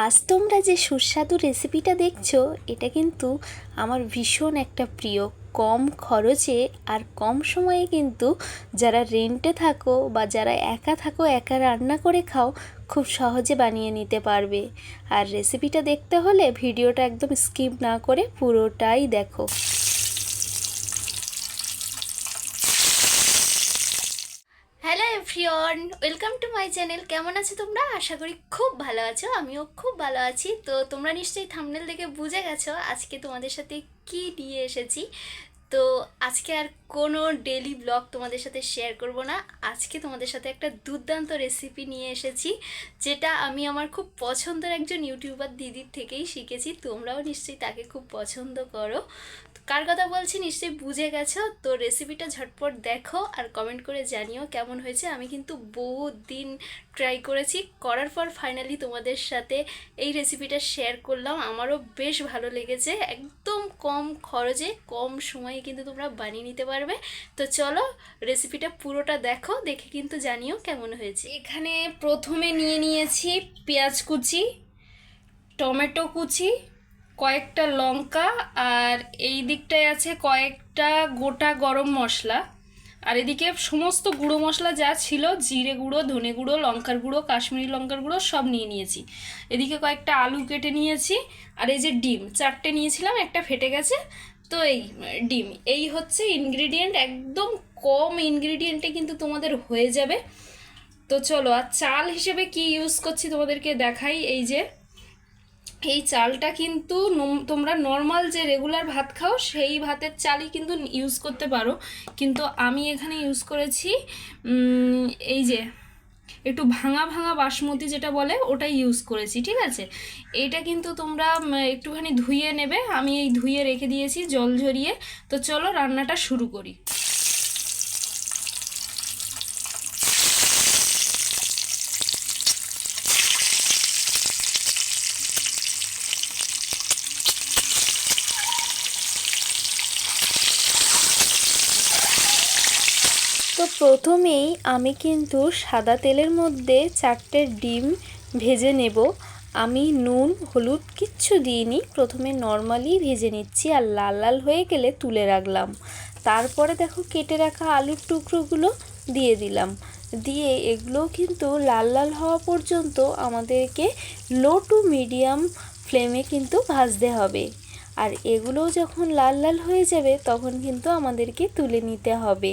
আজ তোমরা যে সুস্বাদু রেসিপিটা দেখছ, এটা কিন্তু আমার ভীষণ একটা প্রিয়। কম খরচে আর কম সময়ে কিন্তু যারা রেন্টে থাকো বা যারা একা থাকো, একা রান্না করে খাও, খুব সহজে বানিয়ে নিতে পারবে। আর রেসিপিটা দেখতে হলে ভিডিওটা একদম স্কিপ না করে পুরোটাই দেখো। Everyone, welcome to my channel. কেমন আছো তোমরা? আশা করি খুব ভালো আছো, আমিও খুব ভালো আছি। তো তোমরা নিশ্চয়ই থামনেল দেখে বুঝে গেছো আজকে তোমাদের সাথে কি নিয়ে এসেছি। তো আজকে আর কোনো ডেলি ব্লগ তোমাদের সাথে শেয়ার করব না। আজকে তোমাদের সাথে একটা দুর্দান্ত রেসিপি নিয়ে এসেছি, যেটা আমি আমার খুব পছন্দের একজন ইউটিউবার দিদির থেকেই শিখেছি। তোমরাও নিশ্চয়ই তাকে খুব পছন্দ করো। কার কথা বলছি নিশ্চয়ই বুঝে গেছো? তো রেসিপিটা ঝটপট দেখো আর কমেন্ট করে জানিও কেমন হয়েছে। আমি কিন্তু বহু দিন ট্রাই করেছি, করার পর ফাইনালি তোমাদের সাথে এই রেসিপিটা শেয়ার করলাম। আমারও বেশ ভালো লেগেছে, একদম কম খরচে, কম সময়ে কিন্তু তোমরা বানিয়ে নিতে পারবে। তো চলো রেসিপিটা পুরোটা দেখো, দেখে কিন্তু জানিও কেমন হয়েছে। এখানে প্রথমে নিয়ে নিয়েছি পেঁয়াজ কুচি, টমেটো কুচি কয়েকটা লঙ্কা আর এই দিকটায় আছে কয়েকটা গোটা গরম মশলা। আর এদিকে সমস্ত গুঁড়ো মশলা যা ছিল, জিরে গুঁড়ো, ধনে গুঁড়ো, লঙ্কার গুঁড়ো, কাশ্মীরি লঙ্কার গুঁড়ো সব নিয়ে নিয়েছি। এদিকে কয়েকটা আলু কেটে নিয়েছি। আর এই যে ডিম, চারটে নিয়েছিলাম, একটা ফেটে গেছে। তো এই ডিম, এই হচ্ছে ইনগ্রিডিয়েন্ট একদম কম ইনগ্রিডিয়েন্টে কিন্তু তোমাদের হয়ে যাবে। তো চলো, আর চাল হিসেবে কি ইউজ করছি তোমাদেরকে দেখাই। এই যে এই চালটা কিন্তু তোমরা নর্মাল যে রেগুলার ভাত খাও, সেই ভাতের চালই কিন্তু ইউজ করতে পারো। কিন্তু আমি এখানে ইউজ করেছি এই যে, একটু ভাঙা ভাঙা বাসমতি যেটা বলে, ওটাই ইউজ করেছি, ঠিক আছে? এটা কিন্তু তোমরা একটুখানি ধুয়ে নেবে। আমি এই ধুয়ে রেখে দিয়েছি, জল ঝরিয়ে। তো চলো রান্নাটা শুরু করি। তো প্রথমেই আমি কিন্তু সাদা তেলের মধ্যে চারটে ডিম ভেজে নেব। আমি নুন, হলুদ কিচ্ছু দিইনি। প্রথমে নর্মালি ভেজে নিচ্ছি আর লাল লাল হয়ে গেলে তুলে রাখলাম। তারপরে দেখো কেটে রাখা আলুর টুকরোগুলো দিয়ে দিলাম। দিয়ে এগুলো কিন্তু লাল লাল হওয়া পর্যন্ত আমাদেরকে লো টু মিডিয়াম ফ্লেমে কিন্তু ভাজতে হবে। আর এগুলোও যখন লাল লাল হয়ে যাবে তখন কিন্তু আমাদেরকে তুলে নিতে হবে।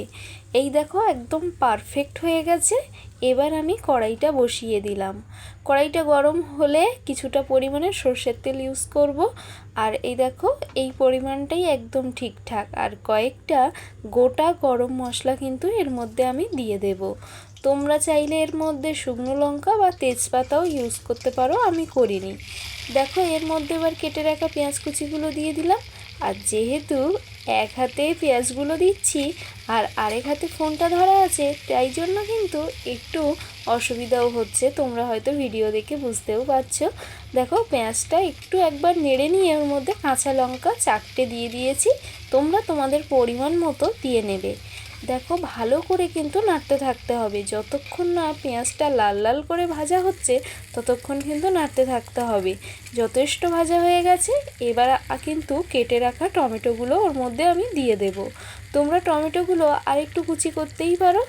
এই দেখো একদম পারফেক্ট হয়ে গেছে। এবার আমি কড়াইটা বসিয়ে দিলাম। কড়াইটা গরম হলে কিছুটা পরিমাণে সর্ষের তেল ইউজ করব। আর এই দেখো, এই পরিমাণটাই একদম ঠিকঠাক। আর কয়েকটা গোটা গরম মশলা কিন্তু এর মধ্যে আমি দিয়ে দেব। তোমরা চাইলে এর মধ্যে শুকনো লঙ্কা বা তেজপাতাও ইউজ করতে পারো, আমি করিনি। দেখো, এর মধ্যে এবার কেটে রাখা পেঁয়াজ কুচিগুলো দিয়ে দিলাম। আর যেহেতু এক হাতে পেঁয়াজগুলো দিচ্ছি আর আরেক হাতে ফোনটা ধরা আছে, তাই জন্য কিন্তু একটু অসুবিধাও হচ্ছে। তোমরা হয়তো ভিডিও দেখে বুঝতেও পারছ। দেখো, পেঁয়াজটা একটু একবার নেড়ে নিয়ে ওর মধ্যে কাঁচা লঙ্কা চারটে দিয়ে দিয়েছি। তোমরা তোমাদের পরিমাণ মতো দিয়ে নেবে। দেখো, ভালো করে কিন্তু নাড়তে থাকতে হবে। যতক্ষণ না পেঁয়াজটা লাল লাল করে ভাজা হচ্ছে, ততক্ষণ কিন্তু নাড়তে থাকতে হবে। যথেষ্ট ভাজা হয়ে গেছে, এবার কিন্তু কেটে রাখা টমেটোগুলো ওর মধ্যে আমি দিয়ে দেব। তোমরা টমেটোগুলো আর একটু কুচি করতেই পারো।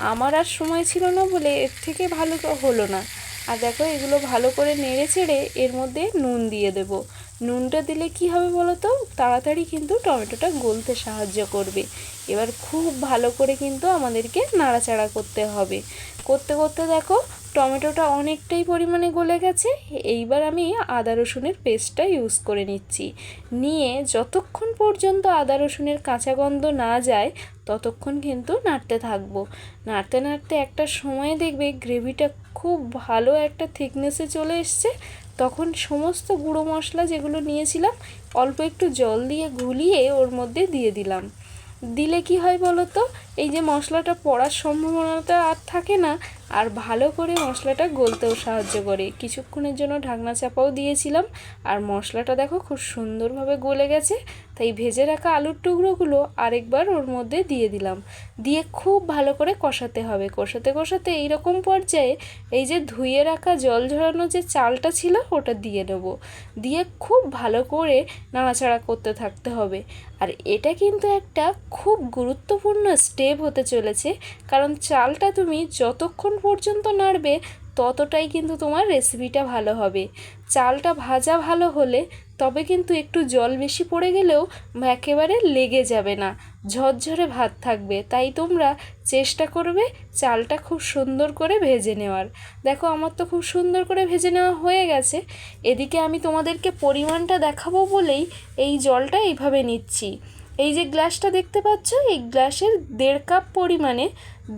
আমার আর সময় ছিল না বলে এর থেকে ভালো তো হলো না। আর দেখো, এগুলো ভালো করে নেড়ে চেড়ে এর মধ্যে নুন দিয়ে দেব। নুনটা দিলে কি হবে বলো তো তাড়াতাড়ি কিন্তু টমেটোটা গলতে সাহায্য করবে। এবার খুব ভালো করে কিন্তু আমাদেরকে নাড়াচাড়া করতে হবে। করতে করতে দেখো, টমেটোটা অনেকটাই পরিমাণে গলে গেছে। এইবার আমি আদা রসুনের পেস্টটা ইউজ করে নিচ্ছি। নিয়ে যতক্ষণ পর্যন্ত আদা রসুনের কাঁচা গন্ধ না যায়, ততক্ষণ কিন্তু নাড়তে থাকব। নাড়তে নাড়তে একটা সময় দেখবে গ্রেভিটা খুব ভালো একটা থিকনেসে চলে এসছে। তখন সমস্ত গুঁড়ো মশলা যেগুলো নিয়েছিলাম, অল্প একটু জল দিয়ে গুলিয়ে ওর মধ্যে দিয়ে দিলাম। দিলে কি হয় বলো তো এই যে মশলাটা পড়ার সম্ভাবনাটা আর থাকে না আর ভালো করে মশলাটা গলতেও সাহায্য করে। কিছুক্ষণের জন্য ঢাকনা চাপাও দিয়েছিলাম, আর মশলাটা দেখো খুব সুন্দরভাবে গলে গেছে, তাই ভেজে রাখা আলুর টুকরোগুলো আরেকবার ওর মধ্যে দিয়ে দিলাম। দিয়ে খুব ভালো করে কষাতে হবে। কষাতে কষাতে এইরকম পর্যায়ে এই যে ধুয়ে রাখা জল ঝরানো যে চালটা ছিল, ওটা দিয়ে নেব। দিয়ে খুব ভালো করে নাড়াচাড়া করতে থাকতে হবে। আর এটা কিন্তু একটা খুব গুরুত্বপূর্ণ স্টেপ হতে চলেছে, কারণ চালটা তুমি যতক্ষণ পর্যন্ত নাড়বে, ততটাই কিন্তু তোমার রেসিপিটা ভালো হবে। চালটা ভাজা ভালো হলে তবে কিন্তু একটু জল বেশি পড়ে গেলেও একেবারে লেগে যাবে না। ঝরঝরে ভাত থাকবে, তাই তোমরা চেষ্টা করবে চালটা খুব সুন্দর করে ভেজে নেওয়ার। দেখো, আমার তো খুব সুন্দর করে ভেজে নেওয়া হয়ে গেছে। এদিকে আমি তোমাদেরকে পরিমাণটা দেখাবো বলেই এই জলটা এইভাবে নিচ্ছি। এই যে গ্লাসটা দেখতে পাচ্ছ, এই গ্লাসের দেড় কাপ পরিমাণে,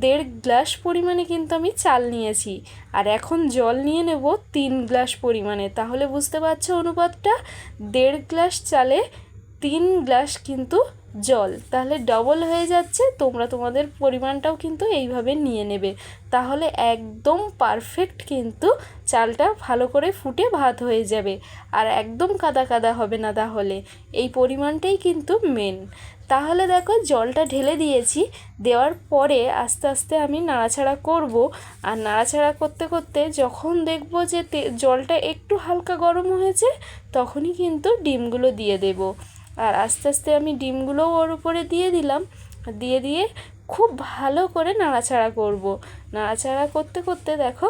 দেড় গ্লাস পরিমাণে কিন্তু আমি চাল নিয়েছি। আর এখন জল নিয়ে নেব তিন গ্লাস পরিমাণে। তাহলে বুঝতে পারছ অনুপাতটা, দেড় গ্লাস চালে তিন গ্লাস কিন্তু জল। তাহলে ডবল হয়ে যাচ্ছে, তোমরা তোমাদের পরিমাণটাও কিন্তু এইভাবে নিয়ে নেবে। তাহলে একদম পারফেক্ট কিন্তু চালটা ভালো করে ফুটে ভাত হয়ে যাবে। আর একদম কাদা কাদা হবে না তাহলে। এই পরিমাণটাই কিন্তু মেন তাহলে দেখো, জলটা ঢেলে দিয়েছি। দেওয়ার পরে আস্তে আস্তে আমি নাড়াচাড়া করব। আর নাড়াচাড়া করতে করতে যখন দেখব যে জলটা একটু হালকা গরম হয়েছে, তখনই কিন্তু ডিমগুলো দিয়ে দেবো। আর আস্তে আস্তে আমি ডিমগুলোও ওর উপরে দিয়ে দিলাম। দিয়ে দিয়ে খুব ভালো করে নাড়াচাড়া করব। নাড়াচাড়া করতে করতে দেখো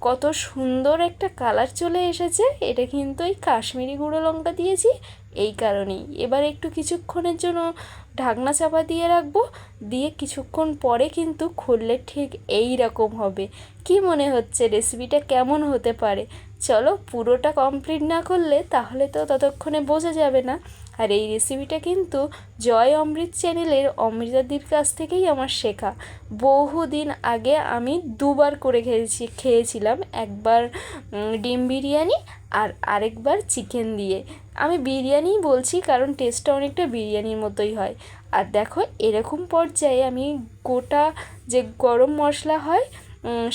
কত সুন্দর একটা কালার চলে এসেছে। এটা কিন্তু এই কাশ্মীরি গুঁড়ো লঙ্কা দিয়েছি এই কারণেই। এবার একটু কিছুক্ষণের জন্য ঢাকনা চাপা দিয়ে রাখব। দিয়ে কিছুক্ষণ পরে কিন্তু খুললে ঠিক এই রকম হবে। কি মনে হচ্ছে? রেসিপিটা কেমন হতে পারে? চলো পুরোটা কমপ্লিট না করলে তাহলে তো ততক্ষণে বোঝা যাবে না। আর এই রেসিপিটা কিন্তু জয় অমৃত চ্যানেলের অমৃতাদির কাছ থেকেই আমার শেখা। বহুদিন আগে আমি দুবার করে খেয়েছি, খেয়েছিলাম। একবার ডিম বিরিয়ানি আর আরেকবার চিকেন দিয়ে। আমি বিরিয়ানিই বলছি কারণ টেস্টটা অনেকটা বিরিয়ানির মতোই হয়। আর দেখো, এরকম পর্যায়ে আমি গোটা যে গরম মশলা হয়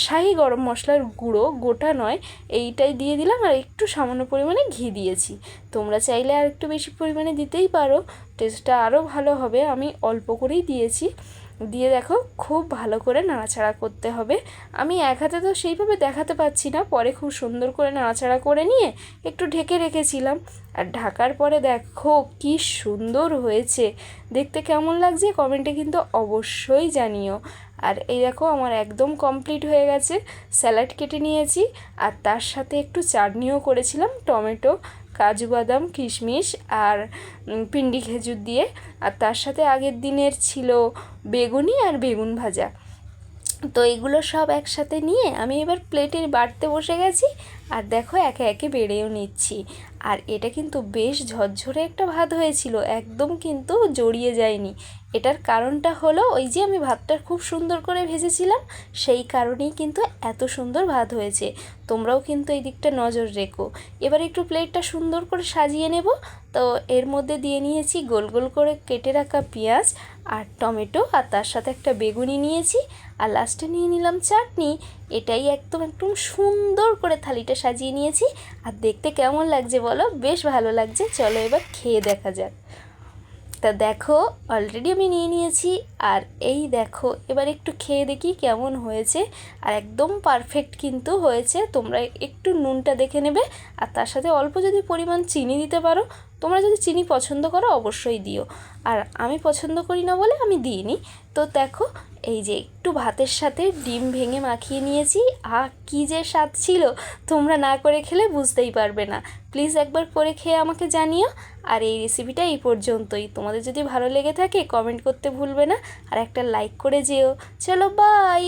শাহি গরম মশলার গুঁড়ো গোটা নয়, এইটাই দিয়ে দিলাম আর একটু সামান্য পরিমাণে ঘি দিয়েছি। তোমরা চাইলে আর একটু বেশি পরিমাণে দিতেই পারো, টেস্টটা আরও ভালো হবে, আমি অল্প করেই দিয়েছি। দিয়ে দেখো খুব ভালো করে নাড়াচাড়া করতে হবে। আমি এক হাতে তো সেইভাবে দেখাতে পাচ্ছি না, পরে খুব সুন্দর করে নাড়াচাড়া করে নিয়ে একটু ঢেকে রেখেছিলাম। আর ঢাকার পরে দেখো কি সুন্দর হয়েছে, দেখতে কেমন লাগছে কমেন্টে কিন্তু অবশ্যই জানিও। আর এই দেখো আমার একদম কমপ্লিট হয়ে গেছে। স্যালাড কেটে নিয়েছি আর তার সাথে একটু চাটনিও করেছিলাম, টমেটো, কাজু বাদাম, কিশমিশ আর পিন্ডি খেজুর দিয়ে। আর তার সাথে আগের দিনের ছিল বেগুনি আর বেগুন ভাজা। তো এগুলো সব একসাথে নিয়ে আমি এবার প্লেটে বাড়তে বসে গেছি আর দেখো একে একে বেড়েও নিচ্ছি। আর এটা কিন্তু বেশ ঝরঝরে একটা ভাত হয়েছিল, একদম কিন্তু জড়িয়ে যায়নি। এটার কারণটা হলো ওই যে আমি ভাতটা খুব সুন্দর করে ভেজেছিলাম, সেই কারণেই কিন্তু এত সুন্দর ভাত হয়েছে। তোমরাও কিন্তু এই দিকটা নজর রেখো। এবার একটু প্লেটটা সুন্দর করে সাজিয়ে নেব। তো এর মধ্যে দিয়ে নিয়েছি গোল গোল করে কেটে রাখা পেঁয়াজ আর টমেটো, আর তার সাথে একটা বেগুনি নিয়েছি। আর লাস্টে নিয়ে নিলাম চাটনি। এটাই একদম একদম সুন্দর করে থালিটা সাজিয়ে নিয়েছি। আর দেখতে কেমন লাগছে বলো? বেশ ভালো লাগছে। চলো এবার খেয়ে দেখা যাক। তা দেখো অলরেডি আমি নিয়ে নিয়েছি। আর এই দেখো, এবার একটু খেয়ে দেখি কেমন হয়েছে। আর একদম পারফেক্ট কিন্তু হয়েছে। তোমরা একটু নুনটা দেখে নেবে। আর তার সাথে অল্প যদি পরিমাণ চিনি দিতে পারো তোমরা যদি চিনি পছন্দ করো, অবশ্যই দিও। আর আমি পছন্দ করি না বলে আমি দিইনি। তো দেখো, এই যে একটু ভাতের সাথে ডিম ভেঙে মাখিয়ে নিয়েছি। আ কী যে স্বাদ ছিল! তোমরা না করে খেলে বুঝতেই পারবে না। প্লিজ একবার করে খেয়ে আমাকে জানিও। আর এই রেসিপিটা এই পর্যন্তই। তোমাদের যদি ভালো লেগে থাকে কমেন্ট করতে ভুলবে না। আর একটা লাইক করে যেও। চলো বাই